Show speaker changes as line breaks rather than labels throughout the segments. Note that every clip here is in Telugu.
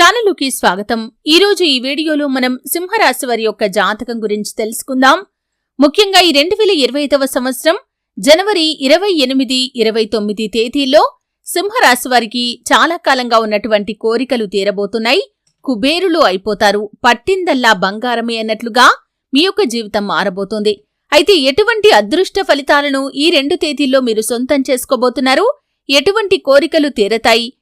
ఛానలుకి స్వాగతం. ఈరోజు ఈ వీడియోలో మనం సింహరాశి వారి యొక్క జాతకం గురించి తెలుసుకుందాం. ముఖ్యంగా ఈ రెండు వేల ఇరవై ఐదవ సంవత్సరం జనవరి ఇరవై ఎనిమిది ఇరవై తొమ్మిది తేదీల్లో సింహరాశి వారికి చాలా కాలంగా ఉన్నటువంటి కోరికలు తీరబోతున్నాయి. కుబేరులు అయిపోతారు. పట్టిందల్లా బంగారమే అన్నట్లుగా మీ యొక్క జీవితం మారబోతోంది. అయితే ఎటువంటి అదృష్ట ఫలితాలను ఈ రెండు తేదీల్లో మీరు సొంతం చేసుకోబోతున్నారు? ఎటువంటి కోరికలు తీరతాయి?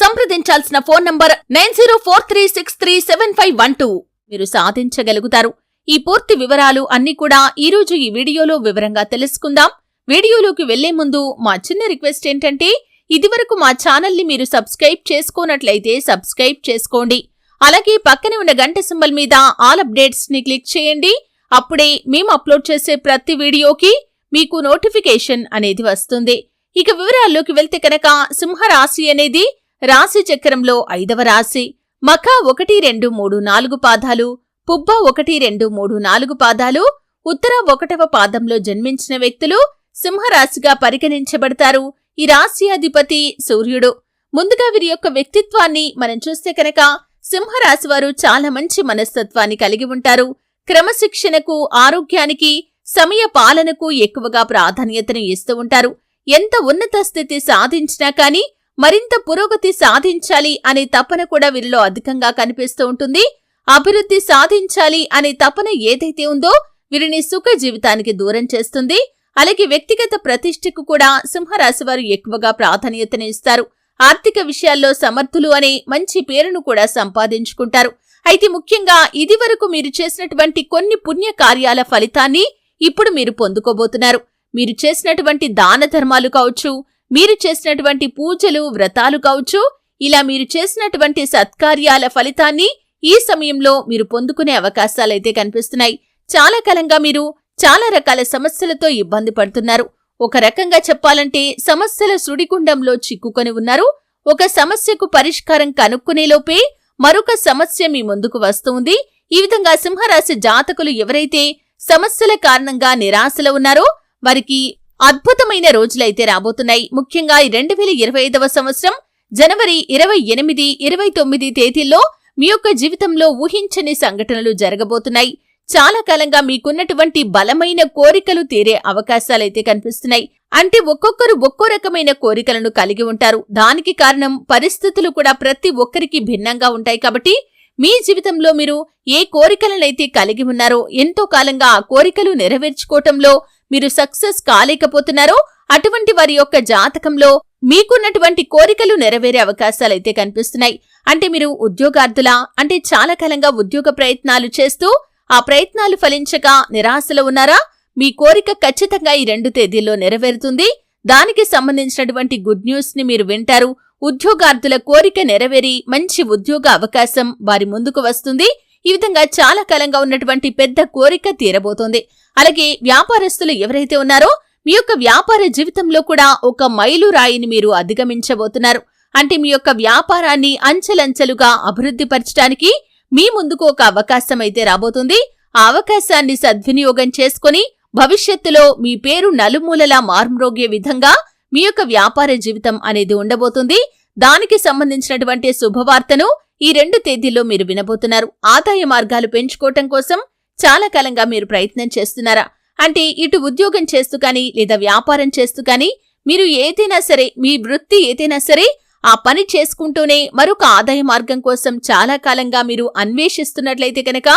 సంప్రదించాల్సిన phone number nine zero four three six three seven five one two. మీరు సాధించగలుగుతారు. ఈ పూర్తి వివరాలు అన్ని కూడా ఈరోజు ఈ వీడియోలో వివరంగా తెలుసుకుందాం. వీడియోలోకి వెళ్ళే ముందు మా చిన్న రిక్వెస్ట్ ఏంటంటే ఇదివరకు మా ఛానల్ని మీరు సబ్స్క్రైబ్ చేసుకోనట్లయితే సబ్స్క్రైబ్ చేసుకోండి. అలాగే పక్కనే ఉన్న గంట సింబల్ మీద ఆల్ అప్డేట్స్ని క్లిక్ చేయండి. అప్పుడే మేము అప్లోడ్ చేసే ప్రతి వీడియోకి మీకు నోటిఫికేషన్ అనేది వస్తుంది. ఇక వివరాల్లోకి వెళ్తే కనుక సింహరాశి అనేది రాశి చక్రంలో ఐదవ రాశి. మఖ ఒకటి రెండు మూడు నాలుగు పాదాలు పుబ్బ ఒకటి రెండు మూడు నాలుగు పాదాలు ఉత్తర ఒకటవ పాదంలో జన్మించిన వ్యక్తులు సింహరాశిగా పరిగణించబడతారు. ఈ రాశి అధిపతి సూర్యుడు. ముందుగా వీరి యొక్క వ్యక్తిత్వాన్ని మనం చూస్తే కనుక సింహరాశి వారు చాలా మంచి మనస్తత్వాన్ని కలిగి ఉంటారు. క్రమశిక్షణకు ఆరోగ్యానికి సమయ పాలనకు ఎక్కువగా ప్రాధాన్యతను ఇస్తూ ఉంటారు. ఎంత ఉన్నత స్థితి సాధించినా కానీ మరింత పురోగతి సాధించాలి అనే తపన కూడా వీరిలో అధికంగా కనిపిస్తూ ఉంటుంది. అభివృద్ధి సాధించాలి అనే తపన ఏదైతే ఉందో వీరిని సుఖ జీవితానికి దూరం చేస్తుంది. అలాగే వ్యక్తిగత ప్రతిష్టకు కూడా సింహరాశి వారు ఎక్కువగా ప్రాధాన్యతను ఇస్తారు. ఆర్థిక విషయాల్లో సమర్థులు అనే మంచి పేరును కూడా సంపాదించుకుంటారు. అయితే ముఖ్యంగా ఇదివరకు మీరు చేసినటువంటి కొన్ని పుణ్య కార్యాల ఫలితాన్ని ఇప్పుడు మీరు పొందుకోబోతున్నారు. మీరు చేసినటువంటి దాన ధర్మాలు కావచ్చు మీరు చేసినటువంటి పూజలు వ్రతాలు కావచ్చు ఇలా మీరు చేసినటువంటి సత్కార్యాల ఫలితాన్ని ఈ సమయంలో మీరు పొందుకునే అవకాశాలైతే కనిపిస్తున్నాయి. చాలా కాలంగా మీరు చాలా రకాల సమస్యలతో ఇబ్బంది పడుతున్నారు. ఒక రకంగా చెప్పాలంటే సమస్యల సుడిగుండంలో చిక్కుకొని ఉన్నారు. ఒక సమస్యకు పరిష్కారం కనుక్కునేలోపే మరొక సమస్య మీ ముందుకు వస్తుంది ఈ విధంగా సింహరాశి జాతకులు ఎవరైతే సమస్యల కారణంగా నిరాశలో ఉన్నారో వారికి అద్భుతమైన రోజులైతే రాబోతున్నాయి. ముఖ్యంగా ఈ రెండు వేల ఇరవై ఐదవ సంవత్సరం జనవరి ఇరవై ఎనిమిది ఇరవై తొమ్మిది తేదీల్లో మీ యొక్క జీవితంలో ఊహించని సంఘటనలు జరగబోతున్నాయి. చాలా కాలంగా మీకున్నటువంటి బలమైన కోరికలు తీరే అవకాశాలైతే కనిపిస్తున్నాయి. అంటే ఒక్కొక్కరు ఒక్కో రకమైన కోరికలను కలిగి ఉంటారు. దానికి కారణం పరిస్థితులు కూడా ప్రతి ఒక్కరికి భిన్నంగా ఉంటాయి కాబట్టి మీ జీవితంలో మీరు ఏ కోరికలనైతే కలిగి ఉన్నారో ఎంతో కాలంగా ఆ కోరికలు నెరవేర్చుకోవటంలో మీరు సక్సెస్ కాలేకపోతున్నారో అటువంటి వారి యొక్క జాతకంలో మీకున్నటువంటి కోరికలు నెరవేరే అవకాశాలైతే కనిపిస్తున్నాయి. అంటే మీరు ఉద్యోగార్థులా అంటే చాలా కాలంగా ఉద్యోగ ప్రయత్నాలు చేస్తూ ఆ ప్రయత్నాలు ఫలించక నిరాశలో ఉన్నారా? మీ కోరిక ఖచ్చితంగా ఈ రెండు తేదీల్లో నెరవేరుతుంది. దానికి సంబంధించినటువంటి గుడ్ న్యూస్ని మీరు వింటారు. ఉద్యోగార్థుల కోరిక నెరవేరి మంచి ఉద్యోగ అవకాశం వారి ముందుకు వస్తుంది. ఈ విధంగా చాలా కాలంగా ఉన్నటువంటి పెద్ద కోరిక తీరబోతోంది. అలాగే వ్యాపారస్తులు ఎవరైతే ఉన్నారో మీ యొక్క వ్యాపార జీవితంలో కూడా ఒక మైలురాయిని మీరు అధిగమించబోతున్నారు. అంటే మీ యొక్క వ్యాపారాన్ని అంచెలంచెలుగా అభివృద్ధి పరచడానికి మీ ముందుకు ఒక అవకాశం అయితే రాబోతుంది. ఆ అవకాశాన్ని సద్వినియోగం చేసుకుని భవిష్యత్తులో మీ పేరు నలుమూలలా మార్మ్రోగే విధంగా మీ యొక్క వ్యాపార జీవితం అనేది ఉండబోతుంది. దానికి సంబంధించినటువంటి శుభవార్తను ఈ రెండు తేదీల్లో మీరు వినబోతున్నారు. ఆదాయ మార్గాలు పెంచుకోవటం కోసం చాలా కాలంగా మీరు ప్రయత్నం చేస్తున్నారా? అంటే ఇటు ఉద్యోగం చేస్తూ కానీ లేదా వ్యాపారం చేస్తూ కానీ మీరు ఏదైనా సరే మీ వృత్తి ఏదైనా సరే ఆ పని చేసుకుంటూనే మరొక ఆదాయ మార్గం కోసం చాలా కాలంగా మీరు అన్వేషిస్తున్నట్లయితే కనుక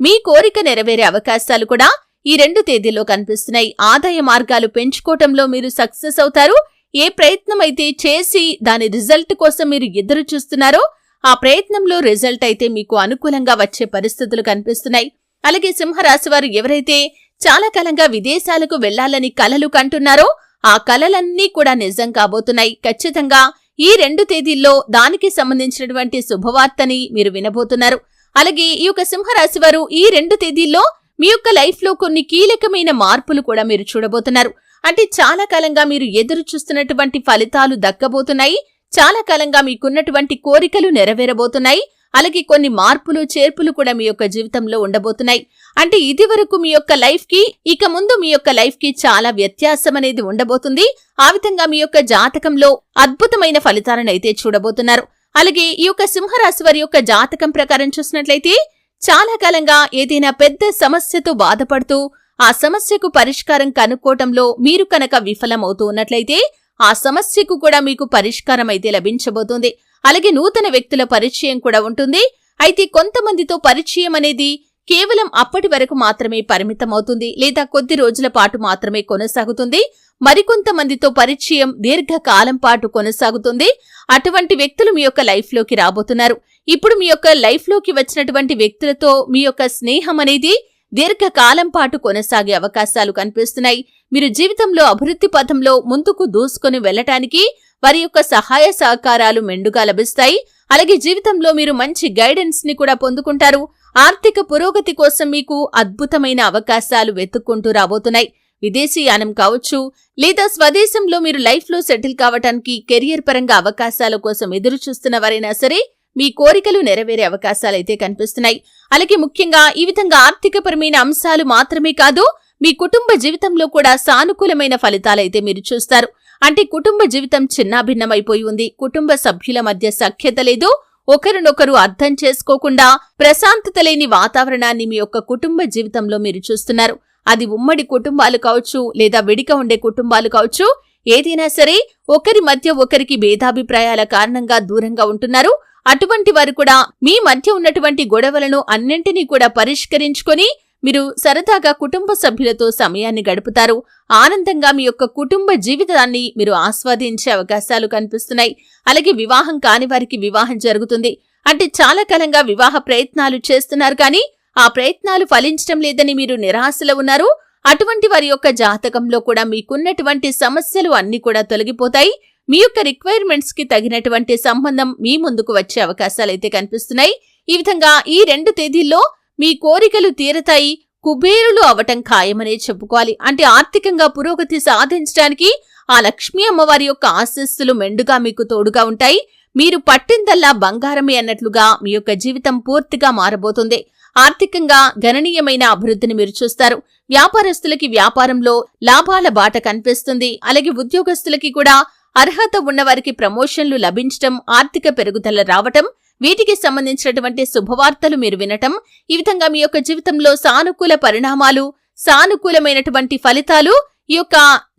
మీ కోరిక నెరవేరే అవకాశాలు కూడా ఈ రెండు తేదీల్లో కనిపిస్తున్నాయి. ఆదాయ మార్గాలు పెంచుకోవటంలో మీరు సక్సెస్ అవుతారు. ఏ ప్రయత్నం అయితే చేసి దాని రిజల్ట్ కోసం మీరు ఎదురు చూస్తున్నారో ఆ ప్రయత్నంలో రిజల్ట్ అయితే మీకు అనుకూలంగా వచ్చే పరిస్థితులు కనిపిస్తున్నాయి. అలాగే సింహరాశి వారు ఎవరైతే చాలా కాలంగా విదేశాలకు వెళ్ళాలని కలలు కంటున్నారో ఆ కలలన్నీ కూడా నిజం కాబోతున్నాయి. ఖచ్చితంగా ఈ రెండు తేదీల్లో దానికి సంబంధించినటువంటి శుభవార్తని మీరు వినబోతున్నారు. అలాగే ఈ యొక్క సింహరాశి వారు ఈ రెండు తేదీల్లో మీ యొక్క లైఫ్లో కొన్ని కీలకమైన మార్పులు కూడా మీరు చూడబోతున్నారు. అంటే చాలా కాలంగా మీరు ఎదురు చూస్తున్నటువంటి ఫలితాలు దక్కబోతున్నాయి. చాలా కాలంగా మీకున్నటువంటి కోరికలు నెరవేరబోతున్నాయి. అలాగే కొన్ని మార్పులు చేర్పులు కూడా మీ యొక్క జీవితంలో ఉండబోతున్నాయి. అంటే ఇది వరకు మీ యొక్క లైఫ్కి ఇక ముందు మీ యొక్క లైఫ్కి చాలా వ్యత్యాసం అనేది ఉండబోతుంది. ఆ విధంగా మీ యొక్క జాతకంలో అద్భుతమైన ఫలితాలను అయితే చూడబోతున్నారు. అలాగే ఈ యొక్క సింహరాశి వారి యొక్క జాతకం ప్రకారం చూసినట్లయితే చాలా కాలంగా ఏదైనా పెద్ద సమస్యతో బాధపడుతూ ఆ సమస్యకు పరిష్కారం కనుక్కోవటంలో మీరు కనుక విఫలమవుతూ ఉన్నట్లయితే ఆ సమస్యకు కూడా మీకు పరిష్కారం అయితే లభించబోతుంది. అలాగే నూతన వ్యక్తుల పరిచయం కూడా ఉంటుంది. అయితే కొంతమందితో పరిచయం అనేది కేవలం అప్పటి వరకు మాత్రమే పరిమితమవుతుంది. లేదా కొద్ది రోజుల పాటు మాత్రమే కొనసాగుతుంది. మరికొంతమందితో పరిచయం దీర్ఘకాలం పాటు కొనసాగుతుంది. అటువంటి వ్యక్తులు మీ యొక్క లైఫ్లోకి రాబోతున్నారు. ఇప్పుడు మీ యొక్క లైఫ్లోకి వచ్చినటువంటి వ్యక్తులతో మీ యొక్క స్నేహం అనేది దీర్ఘకాలం పాటు కొనసాగే అవకాశాలు కనిపిస్తున్నాయి. మీరు జీవితంలో అభివృద్ధి పథంలో ముందుకు దూసుకొని వెళ్ళటానికి వారి యొక్క సహాయ సహకారాలు మెండుగా లభిస్తాయి. అలాగే జీవితంలో మీరు మంచి గైడెన్స్ని కూడా పొందుకుంటారు. ఆర్థిక పురోగతి కోసం మీకు అద్భుతమైన అవకాశాలు వెతుక్కుంటూ రాబోతున్నాయి. విదేశీయానం కావచ్చు లేదా స్వదేశంలో మీరు లైఫ్లో సెటిల్ కావటానికి కెరియర్ పరంగా అవకాశాల కోసం ఎదురు చూస్తున్న వారైనా సరే మీ కోరికలు నెరవేరే అవకాశాలైతే కనిపిస్తున్నాయి. అలాగే ముఖ్యంగా ఈ విధంగా ఆర్థికపరమైన అంశాలు మాత్రమే కాదు మీ కుటుంబ జీవితంలో కూడా సానుకూలమైన ఫలితాలైతే మీరు చూస్తారు. అంటే కుటుంబ జీవితం చిన్నాభిన్నమైపోయి ఉంది. కుటుంబ సభ్యుల మధ్య సఖ్యత లేదు. ఒకరినొకరు అర్థం చేసుకోకుండా ప్రశాంతత లేని వాతావరణాన్ని మీ యొక్క కుటుంబ జీవితంలో మీరు చూస్తున్నారు. అది ఉమ్మడి కుటుంబాలు కావచ్చు లేదా విడిగా ఉండే కుటుంబాలు కావచ్చు ఏదైనా సరే ఒకరి మధ్య ఒకరికి భేదాభిప్రాయాల కారణంగా దూరంగా ఉంటున్నారు. అటువంటి వారు కూడా మీ మధ్య ఉన్నటువంటి గొడవలను అన్నింటినీ కూడా పరిష్కరించుకొని మీరు సరదాగా కుటుంబ సభ్యులతో సమయాన్ని గడుపుతారు. ఆనందంగా మీ యొక్క కుటుంబ జీవితాన్ని మీరు ఆస్వాదించే అవకాశాలు కనిపిస్తున్నాయి. అలాగే వివాహం కాని వారికి వివాహం జరుగుతుంది. అంటే చాలా కాలంగా వివాహ ప్రయత్నాలు చేస్తున్నారు కానీ ఆ ప్రయత్నాలు ఫలించడం లేదని మీరు నిరాశలో ఉన్నారు. అటువంటి వారి యొక్క జాతకంలో కూడా మీకున్నటువంటి సమస్యలు అన్ని కూడా తొలగిపోతాయి. మీ యొక్క రిక్వైర్మెంట్స్కి తగినటువంటి సంబంధం మీ ముందుకు వచ్చే అవకాశాలు అయితే కనిపిస్తున్నాయి. ఈ విధంగా ఈ రెండు తేదీల్లో మీ కోరికలు తీరతాయి కుబేరులు అవటం ఖాయమనే చెప్పుకోవాలి. అంటే ఆర్థికంగా పురోగతి సాధించడానికి ఆ లక్ష్మీ అమ్మవారి యొక్క ఆశస్సులు మెండుగా మీకు తోడుగా ఉంటాయి. మీరు పట్టిందల్లా బంగారమే అన్నట్లుగా మీ యొక్క జీవితం పూర్తిగా మారబోతుంది. ఆర్థికంగా గణనీయమైన అభివృద్ధిని మీరు చూస్తారు. వ్యాపారస్తులకి వ్యాపారంలో లాభాల బాట కనిపిస్తుంది. అలాగే ఉద్యోగస్తులకి కూడా అర్హత ఉన్నవారికి ప్రమోషన్లు లభించటం ఆర్థిక పెరుగుదల రావటం వీటికి సంబంధించినటువంటి శుభవార్తలు మీరు వినటం ఈ విధంగా మీ యొక్క జీవితంలో సానుకూల పరిణామాలు సానుకూలమైనటువంటి ఫలితాలు ఈ యొక్క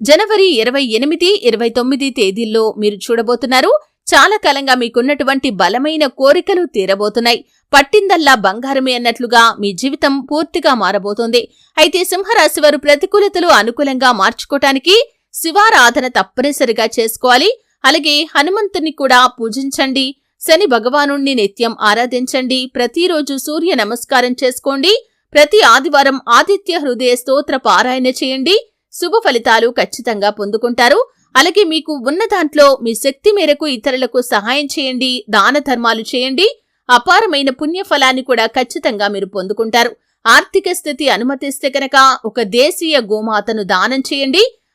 జనవరి ఇరవై ఎనిమిది ఇరవై తొమ్మిది తేదీల్లో మీరు చూడబోతున్నారు. చాలా కాలంగా మీకున్నటువంటి బలమైన కోరికలు తీరబోతున్నాయి. పట్టిందల్లా బంగారమే అన్నట్లుగా మీ జీవితం పూర్తిగా మారబోతోంది. అయితే సింహరాశి వారు ప్రతికూలతలు అనుకూలంగా మార్చుకోటానికి శివారాధన తప్పనిసరిగా చేసుకోవాలి. అలాగే హనుమంతుని కూడా పూజించండి. శని భగవానుణ్ణి నిత్యం ఆరాధించండి. ప్రతిరోజు సూర్య నమస్కారం చేసుకోండి. ప్రతి ఆదివారం ఆదిత్య హృదయ స్తోత్ర పారాయణ చేయండి. శుభ ఫలితాలు ఖచ్చితంగా పొందుకుంటారు. అలాగే మీకు ఉన్న దాంట్లో మీ శక్తి మేరకు ఇతరులకు సహాయం చేయండి. దాన ధర్మాలు చేయండి. అపారమైన పుణ్యఫలాన్ని కూడా ఖచ్చితంగా మీరు పొందుకుంటారు. ఆర్థిక స్థితి అనుమతిస్తే కనుక ఒక దేశీయ గోమాతను దానం చేయండి.